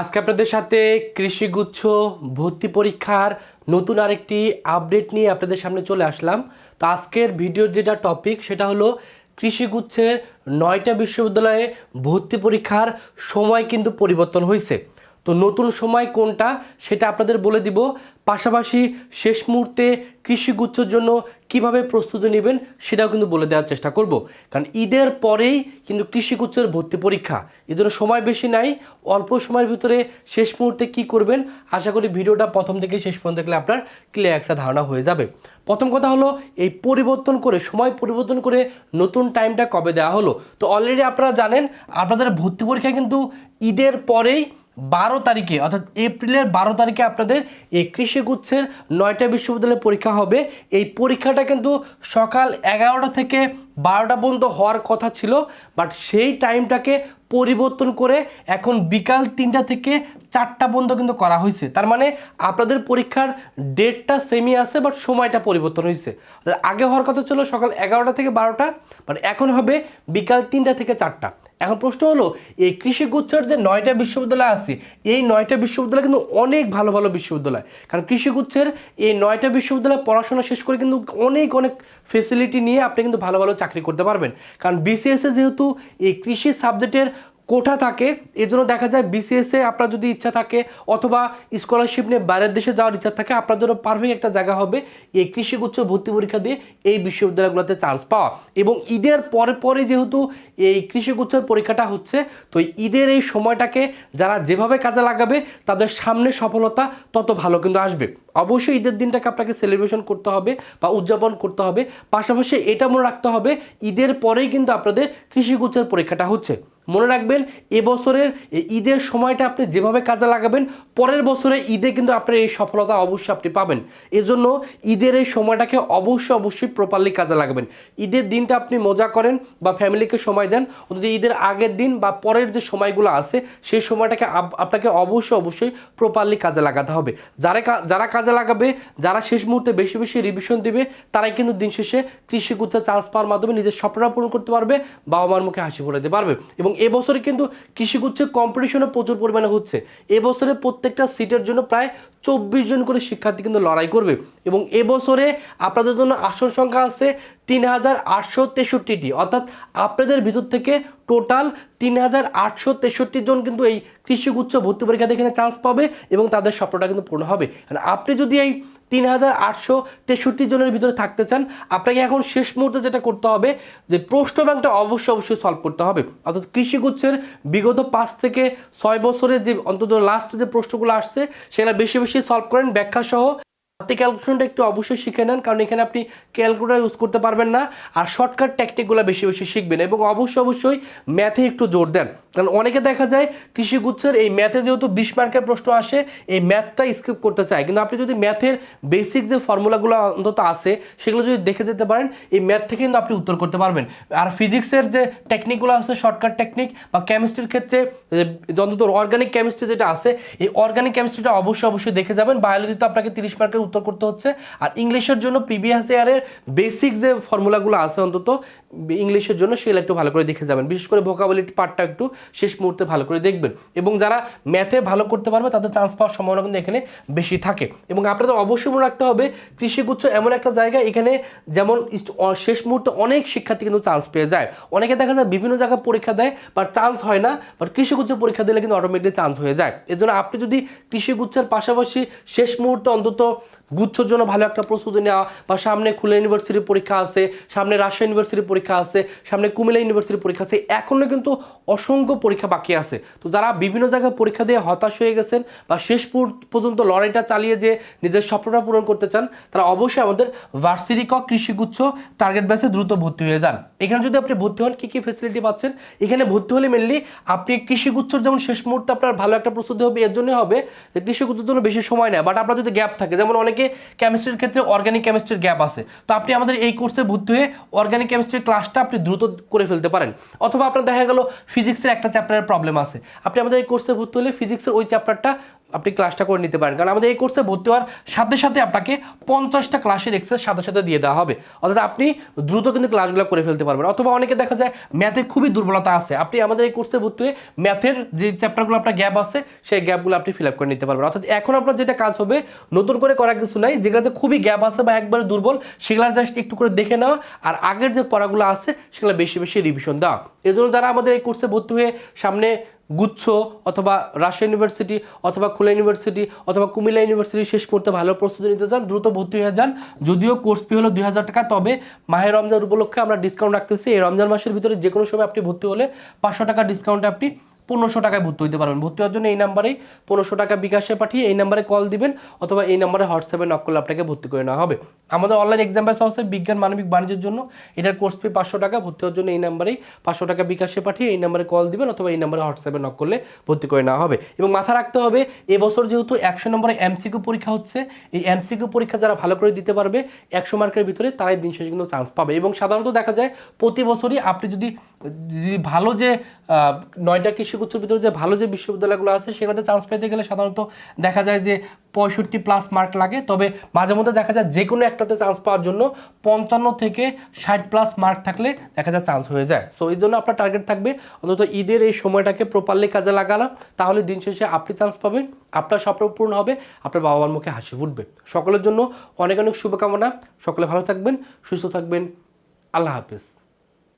আজকে আপনাদের সাথে কৃষিগুচ্ছ ভর্তি পরীক্ষার নতুন আরেকটি আপডেট নিয়ে আপনাদের সামনে চলে আসলাম। তো আজকের ভিডিওর যেটা টপিক সেটা হলো কৃষিগুচ্ছের নয়টা বিশ্ববিদ্যালয়ে ভর্তি পরীক্ষার সময় কিন্তু পরিবর্তন হয়েছে। তো নতুন সময় কোনটা, সেটা আপনাদের বলে দিব। পাশাপাশি শেষ মুহূর্তে কৃষিগুচ্ছর জন্য কীভাবে প্রস্তুতি নেবেন সেটাও কিন্তু বলে দেওয়ার চেষ্টা করব। কারণ ঈদের পরেই কিন্তু কৃষিগুচ্ছের ভর্তি পরীক্ষা। জন্য সময় বেশি নাই, অল্প সময়ের ভিতরে শেষ মুহূর্তে কি করবেন? আশা করি ভিডিওটা প্রথম থেকে শেষ পর্যন্ত দেখলে আপনার ক্লিয়ার একটা ধারণা হয়ে যাবে। প্রথম কথা হলো, এই পরিবর্তন করে, সময় পরিবর্তন করে নতুন টাইমটা কবে দেওয়া হলো? তো অলরেডি আপনারা জানেন, আপনাদের ভর্তি পরীক্ষা কিন্তু ঈদের পরেই বারো তারিখে, অর্থাৎ এপ্রিলের বারো তারিখে আপনাদের এই কৃষিগুচ্ছের নয়টা বিশ্ববিদ্যালয়ে পরীক্ষা হবে। এই পরীক্ষাটা কিন্তু সকাল এগারোটা থেকে বারোটা পর্যন্ত হওয়ার কথা ছিল বাট সেই টাইমটাকে পরিবর্তন করে এখন বিকাল তিনটা থেকে চারটা পর্যন্ত কিন্তু করা হয়েছে। তার মানে আপনাদের পরীক্ষার ডেটটা সেমই আছে বাট সময়টা পরিবর্তন হয়েছে। আগে হওয়ার কথা ছিল সকাল এগারোটা থেকে বারোটা বাট এখন হবে বিকাল তিনটা থেকে চারটা। এখন প্রশ্ন হলো, এই কৃষি গুচ্ছর যে নয়টা বিশ্ববিদ্যালয় আছে, এই নয়টা বিশ্ববিদ্যালয় কিন্তু অনেক ভালো ভালো বিশ্ববিদ্যালয়। কারণ কৃষি গুচ্ছের এই নয়টা বিশ্ববিদ্যালয় পড়াশোনা শেষ করে কিন্তু অনেক অনেক ফেসিলিটি নিয়ে আপনি কিন্তু ভালো ভালো চাকরি করতে পারবেন। কারণ বিসিএসে যেহেতু এই কৃষি সাবজেক্টের কোঠা থাকে, এজন্য দেখা যায় বিসিএসে আপনার যদি ইচ্ছা থাকে, অথবা স্কলারশিপ নিয়ে বাইরের দেশে যাওয়ার ইচ্ছা থাকে, আপনার জন্য পারফেক্ট একটা জায়গা হবে এই কৃষিগুচ্ছ ভর্তি পরীক্ষা দিয়ে এই বিশ্ববিদ্যালয়গুলোতে চান্স পাওয়া। এবং ঈদের পরে পরে যেহেতু এই কৃষিগুচ্ছের পরীক্ষাটা হচ্ছে, তো ঈদের এই সময়টাকে যারা যেভাবে কাজে লাগাবে, তাদের সামনে সফলতা তত ভালো কিন্তু আসবে। অবশ্যই ঈদের দিনটাকে আপনাকে সেলিব্রেশন করতে হবে বা উদযাপন করতে হবে। পাশাপাশি এটা মনে রাখতে হবে, ঈদের পরেই কিন্তু আপনাদের কৃষিগুচ্ছের পরীক্ষাটা হচ্ছে। মনে রাখবেন এবছরের ঈদের সময়টা আপনি যেভাবে কাজে লাগাবেন, পরের বছরে ঈদে কিন্তু আপনার এই সফলতা অবশ্যই আপনি পাবেন। এজন্য ঈদের এই সময়টাকে অবশ্যই অবশ্যই প্রপারলি কাজে লাগাবেন। ঈদের দিনটা আপনি মজা করেন বা ফ্যামিলিকে সময় দেন, অথচ ঈদের আগের দিন বা পরের যে সময়গুলো আছে, সেই সময়টাকে আপ- আপনাকে অবশ্যই অবশ্যই প্রপারলি কাজে লাগাতে হবে। যারা যারা কাজে লাগাবে, যারা শেষ মুহূর্তে বেশি বেশি রিভিশন দিবে, তারাই কিন্তু দিন শেষে কৃষিগুচ্ছা চান্স পাওয়ার মাধ্যমে নিজের স্বপ্নটা পূরণ করতে পারবে বাবা মার মুখে হাসি ফোটাতে পারবে এবং এবছরে কিন্তু কৃষিগুচ্ছের কম্পিটিশনও প্রচুর পরিমাণে হচ্ছে। এবছরে প্রত্যেকটা সিটের জন্য প্রায় চব্বিশ জন করে শিক্ষার্থী কিন্তু লড়াই করবে এবং এবছরে আপনাদের জন্য আসন সংখ্যা আছে তিন হাজার আটশো তেষট্টিটি। অর্থাৎ আপনাদের ভিতর থেকে টোটাল তিন হাজার আটশো তেষট্টি জন কিন্তু এই কৃষিগুচ্ছ ভর্তি পরীক্ষাতে এখানে চান্স পাবে এবং তাদের স্বপ্নটা কিন্তু পূর্ণ হবে। আপনি যদি এই তিন হাজার আটশো তেষট্টি জনের ভিতরে থাকতে চান, আপনাকে এখন শেষ মুহূর্তে যেটা করতে হবে যে প্রশ্ন ব্যাংকটা অবশ্যই অবশ্যই সলভ করতে হবে। অর্থাৎ কৃষিগুচ্ছের বিগত পাঁচ থেকে ছয় বছরের যে অন্তত লাস্ট যে প্রশ্নগুলো আসছে সেটা বেশি বেশি সলভ করেন ব্যাখ্যা হাতে ক্যালকুলেশনটা একটু অবশ্যই শিখে নেন, কারণ এখানে আপনি ক্যালকুলেটার ইউজ করতে পারবেন না, আর শর্টকাট ট্যাকটিকগুলো বেশি বেশি শিখবেন এবং অবশ্যই অবশ্যই ম্যাথে একটু জোর দেন। কারণ অনেকে দেখা যায় কৃষিগুচ্ছের এই ম্যাথে যেহেতু বিশ মার্কের প্রশ্ন আসে, এই ম্যাথটা স্কিপ করতে চায়। কিন্তু আপনি যদি ম্যাথের বেসিক যে ফর্মুলাগুলো অন্তত আছে, সেগুলো যদি দেখে যেতে পারেন, এই ম্যাথ থেকে কিন্তু আপনি উত্তর করতে পারবেন। আর ফিজিক্সের যে টেকনিকগুলো আছে শর্টকাট টেকনিক বা কেমিস্ট্রির ক্ষেত্রে অন্তত অর্গানিক কেমিস্ট্রি যেটা আছে, এই অর্গানিক কেমিস্ট্রিটা অবশ্যই অবশ্যই দেখে যাবেন। বায়োলজিতে আপনাকে তিরিশ মার্কের উত্তর করতে হচ্ছে। আর ইংলিশের জন্য প্রিভিয়াস ইয়ারের বেসিক যে ফর্মুলাগুলো আছে অন্তত ইংলিশের জন্য সেগুলো একটু ভালো করে দেখে যাবেন। বিশেষ করে ভোকাবিলিটি পার্টটা একটু শেষ মুহূর্তে ভালো করে দেখবেন। এবং যারা ম্যাথে ভালো করতে পারবে, তাদের চান্স পাওয়ার সম্ভাবনা কিন্তু এখানে বেশি থাকে। এবং আপনাদের অবশ্যই মনে রাখতে হবে, কৃষিগুচ্ছ এমন একটা জায়গা, এখানে যেমন শেষ মুহূর্তে অনেক শিক্ষার্থী কিন্তু চান্স পেয়ে যায়। অনেকে দেখা যায় বিভিন্ন জায়গায় পরীক্ষা দেয় বাট চান্স হয় না বাট কৃষিগুচ্ছ পরীক্ষা দিলে কিন্তু অটোমেটিক চান্স হয়ে যায়। এর জন্য আপনি যদি কৃষিগুচ্ছের পাশাপাশি শেষ মুহূর্তে অন্তত গুচ্ছর জন্য ভালো একটা প্রস্তুতি নেওয়া, বা সামনে খুলনা ইউনিভার্সিটির পরীক্ষা আছে, সামনে রাজশাহী ইউনিভার্সিটির পরীক্ষা আছে, সামনে কুমিল্লা ইউনিভার্সিটির পরীক্ষা আছে, এখনও কিন্তু অসংখ্য পরীক্ষা বাকি আছে। তো যারা বিভিন্ন জায়গায় পরীক্ষা দিয়ে হতাশ হয়ে গেছেন, বা শেষ পুর- পর্যন্ত লড়াইটা চালিয়ে যে নিজের স্বপ্নটা পূরণ করতে চান, তারা অবশ্যই আমাদের ভার্সিটি ক কৃষিগুচ্ছ টার্গেট ব্যাচে দ্রুত ভর্তি হয়ে যান। এখানে যদি আপনি ভর্তি হন, কী কী ফেসিলিটি পাচ্ছেন? এখানে ভর্তি হলে মেনলি আপনি কৃষিগুচ্ছর যেমন শেষ মুহূর্তে আপনার ভালো একটা প্রস্তুতি হবে, এর জন্য হবে যে কৃষিগুচ্ছের জন্য বেশি সময় নেয় বাট আপনার যদি গ্যাপ থাকে, যেমন অনেকে কেমিস্ট্রির ক্ষেত্রে অর্গ্যানিক কেমিস্ট্রির গ্যাপ আছে। তো আপনি আমাদের এই কোর্সে ভর্তি হয়ে অর্গ্যানিক কেমিস্ট্রির ক্লাসটা আপনি দ্রুত করে ফেলতে পারেন। অথবা আপনার দেখা গেল ফিজিক্সের একটা চ্যাপ্টারের প্রবলেম আছে। আপনি আমাদের এই কোর্সে ভর্তি হলে ফিজিক্সের ওই চ্যাপ্টারটা আপনি ক্লাসটা করে নিতে পারেন। কারণ আমাদের এই কোর্সে ভর্তি হওয়ার সাথে সাথে আপনাকে পঞ্চাশটা ক্লাসের এক্সেস সাথে সাথে দিয়ে দেওয়া হবে। অর্থাৎ আপনি দ্রুত কিন্তু ক্লাসগুলো করে ফেলতে পারবেন। অথবা অনেকে দেখা যায় ম্যাথে খুবই দুর্বলতা আছে। আপনি আমাদের এই কোর্সে ভর্তি হয়ে ম্যাথের যে চ্যাপ্টারগুলো আপনার গ্যাপ আছে, সেই গ্যাপগুলো আপনি ফিল আপ করে নিতে পারবেন। অর্থাৎ এখন আপনার যেটা কাজ হবে, নতুন করে করার কিছু নাই। যেগুলোতে খুবই গ্যাপ আছে বা একবারে দুর্বল, সেগুলো জাস্ট একটু করে দেখে নেওয়া আর আগের যে পড়াগুলো আছে, সেগুলো বেশি বেশি রিভিশন দেওয়া। এজন্য যারা আমাদের এই কোর্সে ভর্তি হয়ে সামনে গুচ্ছ অথবা রাশিয়া ইউনিভার্সিটি অথবা খুলনা ইউনিভার্সিটি অথবা কুমিল্লা ইউনিভার্সিটি শেষ করতে ভালো প্রস্তুতি নিতে চান, দ্রুত ভর্তি হয়ে যান। যদিও কোর্স ফি হলো দুই হাজার টাকা, তবে মাহের রমজান উপলক্ষে আমরা ডিসকাউন্ট রাখতেছি। এই রমজান মাসের ভিতরে যে কোনো সময় আপনি ভর্তি হলে পাঁচশো টাকা ডিসকাউন্টে আপনি পনেরোশো টাকায় ভর্তি হতে পারবেন। ভর্তি হওয়ার জন্য এই নাম্বারেই পনেরোশো টাকা বিকাশে পাঠিয়ে এই নাম্বারে কল দিবেন অথবা এই নাম্বারে হোয়াটসঅ্যাপে নক করলে আপনাকে ভর্তি করে নেওয়া হবে। আমাদের অনলাইন এক্সাম ব্যাচ আছে বিজ্ঞান মানবিক বাণিজ্যের জন্য। এটার কোর্স ফি পাঁচশো টাকা। ভর্তি হওয়ার জন্য এই নাম্বারেই পাঁচশো টাকা বিকাশে পাঠিয়ে এই নাম্বারে কল দিবেন অথবা এই নাম্বারে হোয়াটসঅ্যাপে নক করলে ভর্তি করে নেওয়া হবে। এবং মাথা রাখতে হবে এবছর যেহেতু একশো নম্বরে এমসিকিউ পরীক্ষা হচ্ছে এই এমসিকিউ পরীক্ষা যারা ভালো করে দিতে পারবে একশো মার্কের ভিতরে তারাই দিন শেষে কিন্তু চান্স পাবে। এবং সাধারণত দেখা যায় প্রতি বছরই আপনি যদি ভালো যে নয়টা আহ, নয়টা কৃষিগুচ্ছের ভিতরে যে ভালো যে বিশ্ববিদ্যালয়গুলো আছে, সেগুলোতে চান্স পেতে গেলে সাধারণত দেখা যায় যে পঁয়ষট্টি প্লাস মার্ক লাগে। তবে মাঝে মধ্যে দেখা যায় যে কোনো একটাতে চান্স পাওয়ার জন্য পঞ্চান্ন থেকে ষাট প্লাস মার্ক থাকলে দেখা যায় চান্স হয়ে যায়। সো এই জন্য আপনার টার্গেট থাকবে অন্তত ঈদের এই সময়টাকে প্রপারলি কাজে লাগালাম। তাহলে দিন শেষে আপনি চান্স পাবেন, আপনার স্বপ্ন পূর্ণ হবে, আপনার বাবা মার মুখে হাসি ফুটবে। সকলের জন্য অনেক অনেক শুভকামনা। সকলে ভালো থাকবেন, সুস্থ থাকবেন। আল্লাহ হাফেজ।